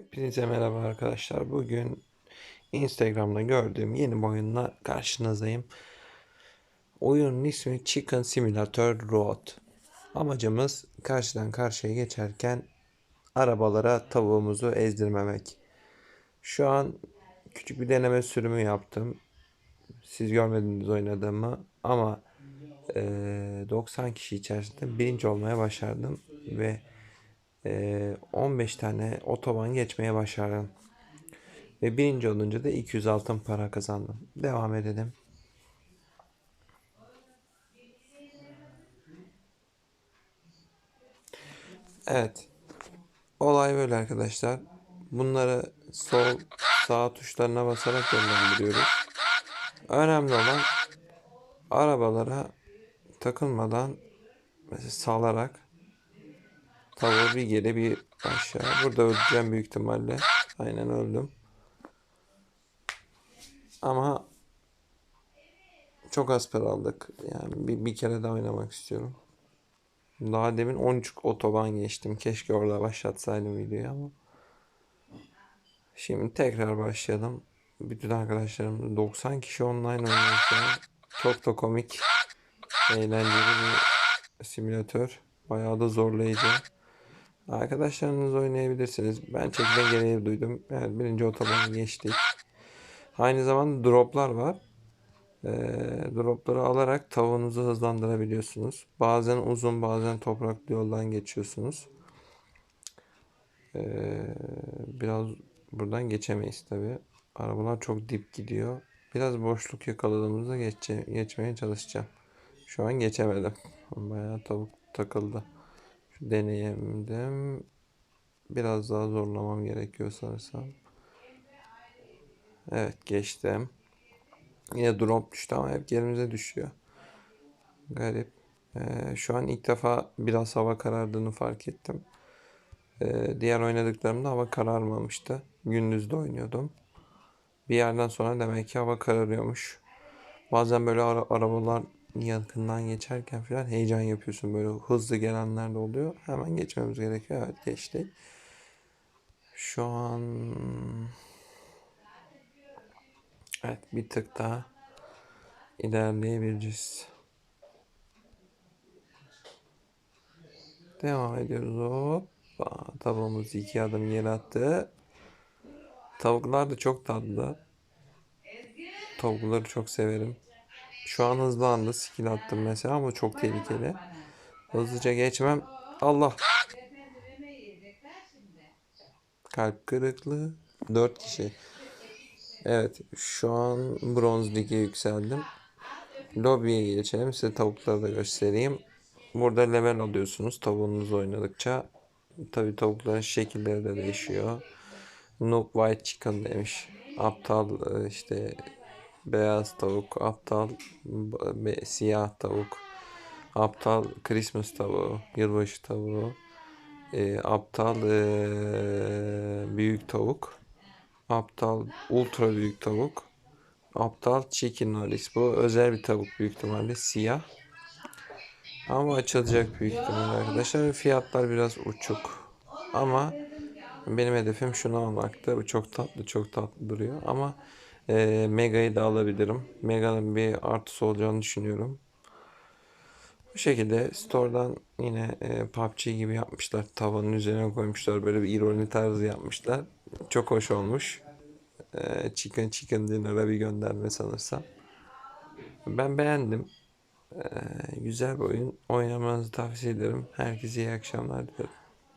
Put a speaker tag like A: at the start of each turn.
A: Hepinize merhaba arkadaşlar. Bugün Instagram'da gördüğüm yeni oyunla karşınızdayım. Oyunun ismi Chicken Simulator Road. Amacımız karşıdan karşıya geçerken arabalara tavuğumuzu ezdirmemek. Şu an küçük bir deneme sürümü yaptım. Siz görmediniz oynadığımı ama eee, 90 kişi içerisinde birinci olmaya başardım ve 15 tane otoban geçmeye başardım. Ve birinci olunca da 200 altın para kazandım. Devam edelim. Evet. Olay böyle arkadaşlar. Bunları sol sağ tuşlarına basarak yönlendiriyoruz. Önemli olan arabalara takılmadan mesela salarak tavuğu bir geri bir aşağı. Burada öleceğim büyük ihtimalle. Aynen öldüm. Ama çok az para aldık. Yani bir, bir kere daha oynamak istiyorum. Daha demin 13 otoban geçtim. Keşke orada başlatsaydım videoyu ama. Şimdi tekrar başlayalım. Bütün arkadaşlarım 90 kişi online oynuyor. Çok da komik. Eğlenceli bir simülatör. Bayağı da zorlayıcı. Arkadaşlarınız oynayabilirsiniz. Ben çekme gereği duydum. Evet birinci otobanı geçtik. Aynı zamanda droplar var. Ee, dropları alarak tavuğunuzu hızlandırabiliyorsunuz. Bazen uzun bazen topraklı yoldan geçiyorsunuz. Ee, biraz buradan geçemeyiz tabi. Arabalar çok dip gidiyor. Biraz boşluk yakaladığımızda geçe, geçmeye çalışacağım. Şu an geçemedim. Bayağı tavuk takıldı. Deneyimdim. Biraz daha zorlamam gerekiyor sanırsam. Evet geçtim. Yine drop düştü ama hep yerimize düşüyor. Garip. Ee, şu an ilk defa biraz hava karardığını fark ettim. Ee, diğer oynadıklarımda hava kararmamıştı. Gündüzde oynuyordum. Bir yerden sonra demek ki hava kararıyormuş. Bazen böyle ara- arabalar yakından geçerken falan heyecan yapıyorsun. Böyle hızlı gelenler de oluyor. Hemen geçmemiz gerekiyor. Evet geçtik. Şu an evet bir tık daha ilerleyebileceğiz. Devam ediyoruz. Hoppa. Tavuğumuz iki adım yere attı. Tavuklar da çok tatlı. Tavukları çok severim. Şu an hızlandı. Skill attım mesela ama çok tehlikeli. Hızlıca geçmem. Allah. Kalp kırıklığı. 4 kişi. Evet. Şu an bronz lige yükseldim. Lobiye geçelim. Size tavukları da göstereyim. Burada level alıyorsunuz tavuğunuz oynadıkça. Tabi tavukların şekilleri de değişiyor. Noob White Chicken demiş. Aptal e, işte beyaz tavuk, aptal be- siyah tavuk, aptal Christmas tavuğu, yılbaşı tavuğu, e, aptal e, büyük tavuk, aptal ultra büyük tavuk, aptal chicken nugget. Bu özel bir tavuk büyük ihtimalle siyah. Ama açılacak büyük ihtimalle arkadaşlar. Fiyatlar biraz uçuk. Ama benim hedefim şunu almaktı. Bu çok tatlı, çok tatlı duruyor. Ama e, Mega'yı da alabilirim. Mega'nın bir artısı olacağını düşünüyorum. Bu şekilde store'dan yine e, PUBG gibi yapmışlar. Tavanın üzerine koymuşlar. Böyle bir ironi tarzı yapmışlar. Çok hoş olmuş. E, chicken Chicken Dinner'a bir gönderme sanırsam. Ben beğendim. Ee, güzel bir oyun. Oynamanızı tavsiye ederim. Herkese iyi akşamlar dilerim.